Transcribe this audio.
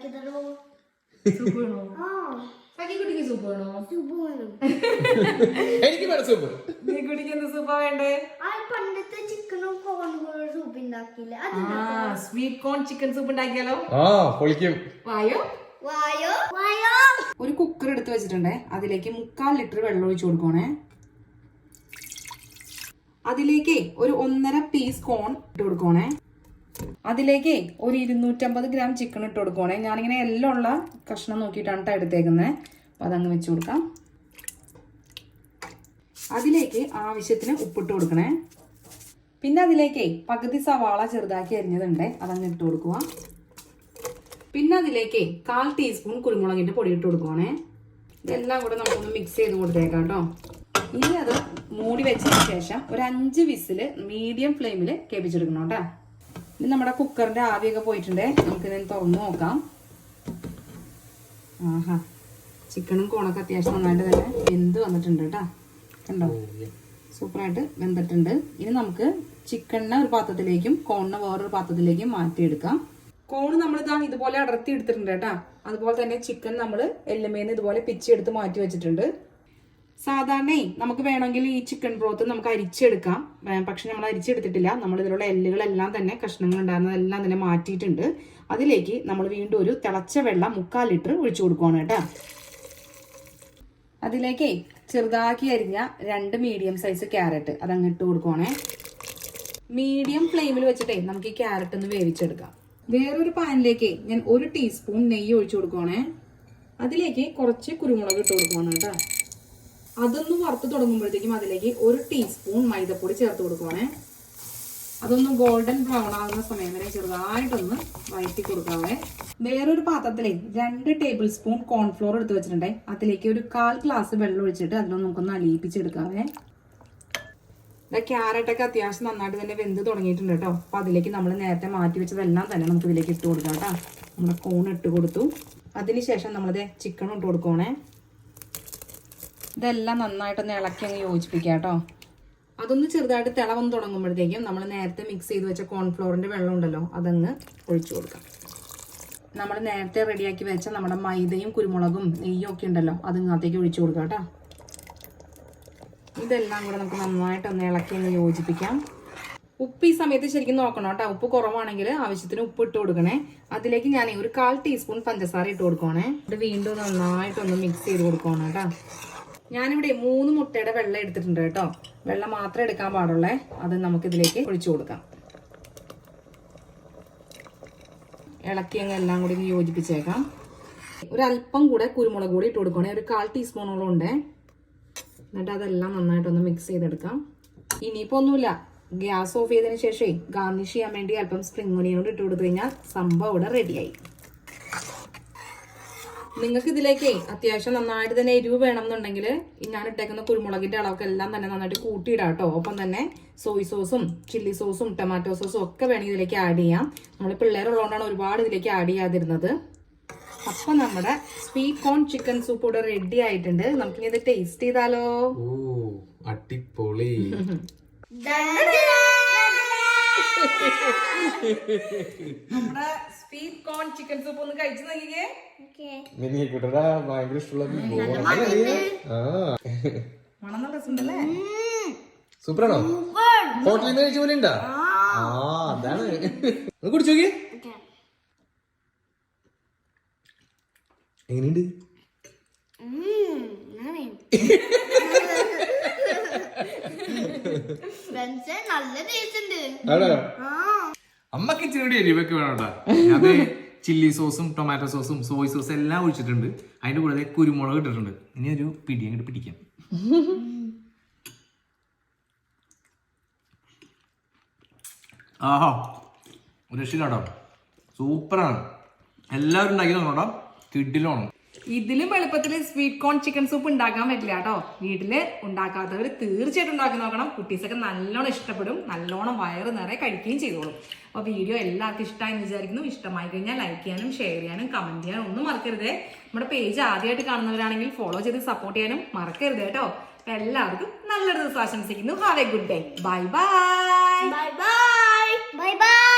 ഉണ്ടാക്കിയതല്ലോ. Soup വേണോ സഖിക്കുട്ടിക്ക് soup വേണോ soup വേണം എനിക്ക് വേണം സൂപ്പ്. നീ കുട്ടിക്ക് എന്ത് സൂപ്പാ വേണ്ടേ? ആ പണ്ടത്തെ ചിക്കനും കോൺ സൂപ്പ് ഉണ്ടാക്കിയില്ലേ? ആ സ്വീറ്റ് കോൺ ചിക്കൻ സൂപ്പ് ഉണ്ടാക്കിയാലോ? ആ പൊളിക്കും. വായോ? വായോ? വായോ? ഒരു കുക്കർ എടുത്ത് വെച്ചിട്ടുണ്ടേ. അതിലേക്ക് മുക്കാൽ ലിറ്റർ വെള്ളം ഒഴിച്ചു കൊടുക്കണേ അതിലേക്ക് ഒരു ഒന്നര പീസ് കോൺ ഇട്ട് കൊടുക്കണേ അതിലേക്ക് ഒരു ഇരുന്നൂറ്റമ്പത് ഗ്രാം ചിക്കൻ ഇട്ട് കൊടുക്കണേ ഞാനിങ്ങനെ എല്ലാം ഉള്ള കഷ്ണം നോക്കിയിട്ടാണ് കേട്ടോ എടുത്തേക്കുന്നത് അപ്പോൾ അതങ്ങ് വെച്ച് കൊടുക്കാം. അതിലേക്ക് ആവശ്യത്തിന് ഉപ്പിട്ട് കൊടുക്കണേ. പിന്നെ അതിലേക്ക് പകുതി സവാള ചെറുതാക്കി അരിഞ്ഞതുണ്ട്. അതങ്ങ് ഇട്ട് കൊടുക്കുക പിന്നെ അതിലേക്ക് കാൽ ടീസ്പൂൺ കുരുമുളകിന്റെ പൊടി ഇട്ട് കൊടുക്കുവാണേ. ഇതെല്ലാം കൂടെ നമുക്കൊന്ന് മിക്സ് ചെയ്ത് കൊടുത്തേക്കാം കേട്ടോ ഇനി അത് മൂടി വെച്ചതിന് ശേഷം ഒരു അഞ്ച് വിസിൽ മീഡിയം ഫ്ലെയിമിൽ കേൾപ്പിച്ചെടുക്കണം കേട്ടോ ഇനി നമ്മുടെ കുക്കറിന്റെ ആവിയൊക്കെ പോയിട്ടുണ്ട്. നമുക്കിതിന് തുറന്നു നോക്കാം. ആഹാ. ചിക്കനും കോണൊക്കെ അത്യാവശ്യം നന്നായിട്ട് തന്നെ വെന്ത് വന്നിട്ടുണ്ട് കേട്ടോ. കണ്ടോ? സൂപ്പറായിട്ട് വെന്തിട്ടുണ്ട്. ഇനി നമുക്ക് ചിക്കണിനെ ഒരു പാത്രത്തിലേക്കും കോണിനെ വേറൊരു പാത്രത്തിലേക്കും മാറ്റിയെടുക്കാം. കോൺ നമ്മൾ ഇതാ ഇതുപോലെ അടർത്തി എടുത്തിട്ടുണ്ട് കേട്ടാ. അതുപോലെ തന്നെ ചിക്കൻ നമ്മൾ എല്ലുമേന്ന് ഇതുപോലെ പിച്ചെടുത്ത് മാറ്റി വെച്ചിട്ടുണ്ട്. സാധാരണ നമുക്ക് വേണമെങ്കിൽ ഈ ചിക്കൻ ബ്രോത്ത് നമുക്ക് അരിച്ചെടുക്കാം. പക്ഷെ നമ്മൾ അരിച്ചെടുത്തിട്ടില്ല. നമ്മൾ ഇതിലുള്ള എല്ലുകളെല്ലാം തന്നെ കഷ്ണങ്ങൾ ഉണ്ടായിരുന്നതെല്ലാം തന്നെ മാറ്റിയിട്ടുണ്ട്. അതിലേക്ക് നമ്മൾ വീണ്ടും ഒരു തിളച്ച വെള്ളം മുക്കാൽ ലിറ്റർ ഒഴിച്ചു കൊടുക്കുവാണ് കേട്ടോ. അതിലേക്ക് ചെറുതാക്കി അരിഞ്ഞ രണ്ട് മീഡിയം സൈസ് ക്യാരറ്റ് അതങ്ങ് ഇട്ട് കൊടുക്കുവാണേ. മീഡിയം ഫ്ലെയിമിൽ വെച്ചിട്ടേ നമുക്ക് ഈ ക്യാരറ്റ് ഒന്ന് വേവിച്ചെടുക്കാം. വേറൊരു പാനിലേക്ക് ഞാൻ ഒരു ടീസ്പൂൺ നെയ്യ് ഒഴിച്ചു കൊടുക്കുവാണേ. അതിലേക്ക് കുറച്ച് കുരുമുളക് ഇട്ട് കൊടുക്കുവാണ് കേട്ടോ. അതൊന്ന് വറുത്ത് തുടങ്ങുമ്പോഴത്തേക്കും അതിലേക്ക് ഒരു ടീസ്പൂൺ മൈദപ്പൊടി ചേർത്ത് കൊടുക്കുവാണേ. അതൊന്ന് ഗോൾഡൻ ബ്രൗൺ ആകുന്ന സമയം വരെ ചെറുതായിട്ടൊന്ന് വഴറ്റി കൊടുക്കാവേ. വേറൊരു പാത്രത്തിലേ രണ്ട് ടേബിൾ സ്പൂൺ കോൺഫ്ലോർ എടുത്ത് വെച്ചിട്ടുണ്ടേ. അതിലേക്ക് ഒരു കാൽ ഗ്ലാസ് വെള്ളം ഒഴിച്ചിട്ട് അതിലൊന്ന് നമുക്കൊന്ന് അലിയിപ്പിച്ചെടുക്കാവേ. ഇതാ ക്യാരറ്റൊക്കെ അത്യാവശ്യം നന്നായിട്ട് തന്നെ വെന്ത് തുടങ്ങിയിട്ടുണ്ട് കേട്ടോ. അപ്പൊ അതിലേക്ക് നമ്മൾ നേരത്തെ മാറ്റി വെച്ചതെല്ലാം തന്നെ നമുക്ക് ഇതിലേക്ക് ഇട്ട് കൊടുക്കാം കേട്ടോ. നമ്മുടെ കോൺ ഇട്ട് കൊടുത്തു. അതിനുശേഷം നമ്മളിത് ചിക്കൺ ഇട്ട് കൊടുക്കണേ ഇതെല്ലാം നന്നായിട്ടൊന്ന് ഇളക്കി അങ്ങ് യോജിപ്പിക്കാം കേട്ടോ. അതൊന്ന് ചെറുതായിട്ട് തിളവന്ന് തുടങ്ങുമ്പോഴത്തേക്കും നമ്മൾ നേരത്തെ മിക്സ് ചെയ്ത് വെച്ച കോൺഫ്ലോറിന്റെ വെള്ളം ഉണ്ടല്ലോ അതങ്ങ് ഒഴിച്ചു കൊടുക്കാം. നമ്മൾ നേരത്തെ റെഡിയാക്കി വെച്ച നമ്മുടെ മൈദയും കുരുമുളകും നെയ്യും ഒക്കെ ഉണ്ടല്ലോ അതിങ്ങാത്തേക്ക് ഒഴിച്ചു കൊടുക്കാം കേട്ടോ. ഇതെല്ലാം കൂടെ നമുക്ക് നന്നായിട്ടൊന്ന് ഇളക്കി ഒന്ന് യോജിപ്പിക്കാം. ഉപ്പ് ഈ സമയത്ത് ശരിക്കും നോക്കണം കേട്ടോ ഉപ്പ് കുറവാണെങ്കിൽ ആവശ്യത്തിന് ഉപ്പ് ഇട്ട് കൊടുക്കണേ. അതിലേക്ക് ഞാൻ ഒരു കാൽ ടീസ്പൂൺ പഞ്ചസാര ഇട്ട് കൊടുക്കണേ ഇത് വീണ്ടും നന്നായിട്ടൊന്ന് മിക്സ് ചെയ്ത് കൊടുക്കണം കേട്ടോ. ഞാനിവിടെ മൂന്ന് മുട്ടയുടെ വെള്ളം എടുത്തിട്ടുണ്ട് കേട്ടോ. വെള്ളം മാത്രമേ എടുക്കാൻ പാടുള്ളേ. അത് നമുക്ക് ഇതിലേക്ക് ഒഴിച്ചു കൊടുക്കാം. ഇളക്കി അങ്ങ് എല്ലാം കൂടി യോജിപ്പിച്ചേക്കാം. ഒരു അല്പം കൂടെ കുരുമുളക് കൂടി ഇട്ട് കൊടുക്കണേ ഒരു കാൽ ടീസ്പൂണോളം ഉണ്ട്. എന്നിട്ട് അതെല്ലാം നന്നായിട്ടൊന്ന് മിക്സ് ചെയ്തെടുക്കാം. ഇനിയിപ്പോ ഒന്നുമില്ല. ഗ്യാസ് ഓഫ് ചെയ്തതിന് ശേഷം ഗാർണിഷ് ചെയ്യാൻ വേണ്ടി അല്പം സ്പ്രിംഗ് ഒനിയനോട് ഇട്ട് കൊടുത്തു കഴിഞ്ഞാൽ സംഭവം ഇവിടെ റെഡിയായി നിങ്ങൾക്ക് ഇതിലേക്ക് അത്യാവശ്യം നന്നായിട്ട് തന്നെ എരിവ് വേണമെന്നുണ്ടെങ്കിൽ ഞാൻ ഇട്ടേക്കുന്ന കുരുമുളകിന്റെ അളവൊക്കെ എല്ലാം തന്നെ നന്നായിട്ട് കൂട്ടിയിടാം കേട്ടോ. ഒപ്പം തന്നെ സോയ് സോസും ചില്ലി സോസും ടൊമാറ്റോ സോസും ഒക്കെ വേണമെങ്കിൽ ഇതിലേക്ക് ആഡ് ചെയ്യാം. നമ്മൾ പിള്ളേരുള്ളതുകൊണ്ടാണ് ഒരുപാട് ഇതിലേക്ക് ആഡ് ചെയ്യാതിരുന്നത്. അപ്പൊ നമ്മുടെ സ്വീറ്റ് കോൺ ചിക്കൻ സൂപ്പ് ഇവിടെ റെഡി ആയിട്ടുണ്ട്. നമുക്കിനി ഇത് ടേസ്റ്റ് ചെയ്താലോ? ഓ അടിപൊളി. നമ്മുടെ സ്വീറ്റ് കോൺ ചിക്കൻ സൂപ്പ് ഒന്ന് കഴിച്ചു നോക്കിക്കേ. ഓക്കേ. മിനി കുട്ടടാ ഭയങ്കര ഇഷ്ടമുള്ള മണം നല്ല രസമുണ്ടല്ലേ? സൂപ്പറാണോ? ഹോട്ടലിൽ നിന്ന് കഴിച്ച പോലെ ഉണ്ടാ? ആ. അതാണ്. ഒന്ന് കുടിച്ചു നോക്കി എങ്ങനെയുണ്ട്? നല്ല ടേസ്റ്റ് ഉണ്ട്. അമ്മയ്ക്ക് ഇച്ചിരി എരിവൊക്കെ വേണം അത് ചില്ലി സോസും ടൊമാറ്റോ സോസും സോയ് സോസ് എല്ലാം ഒഴിച്ചിട്ടുണ്ട്. അതിന്റെ കൂടെ കുരുമുളക് ഇട്ടിട്ടുണ്ട്. ഇനി ഒരു പിടി അങ്ങോട്ട് പിടിക്കാം. ആഹാ ഒരു രക്ഷയില്ലാട്ടോ. സൂപ്പറാണ്. എല്ലാവരും ഉണ്ടാക്കി നോക്കണോട്ടോ കിഡിലാണ് ഇതിലും എളുപ്പത്തിൽ സ്വീറ്റ് കോൺ ചിക്കൻ സൂപ്പ് ഉണ്ടാക്കാൻ പറ്റില്ല കേട്ടോ. വീട്ടിൽ ഉണ്ടാക്കാത്തവർ തീർച്ചയായിട്ടും ഉണ്ടാക്കി നോക്കണം. കുട്ടീസൊക്കെ നല്ലോണം ഇഷ്ടപ്പെടും. നല്ലോണം വയറ് നിറയെ കഴിക്കുകയും ചെയ്തോളും. അപ്പോൾ വീഡിയോ എല്ലാവർക്കും ഇഷ്ടമായി എന്ന് വിചാരിക്കുന്നു. ഇഷ്ടമായി കഴിഞ്ഞാൽ ലൈക്ക് ചെയ്യാനും ഷെയർ ചെയ്യാനും കമന്റ് ചെയ്യാനും ഒന്നും മറക്കരുതേ. നമ്മുടെ പേജ് ആദ്യമായിട്ട് കാണുന്നവരാണെങ്കിൽ ഫോളോ ചെയ്ത് സപ്പോർട്ട് ചെയ്യാനും മറക്കരുത് കേട്ടോ. അപ്പൊ എല്ലാവർക്കും നല്ലൊരു ദിവസം ആശംസിക്കുന്നു. Have a good day bye bye bye bye bye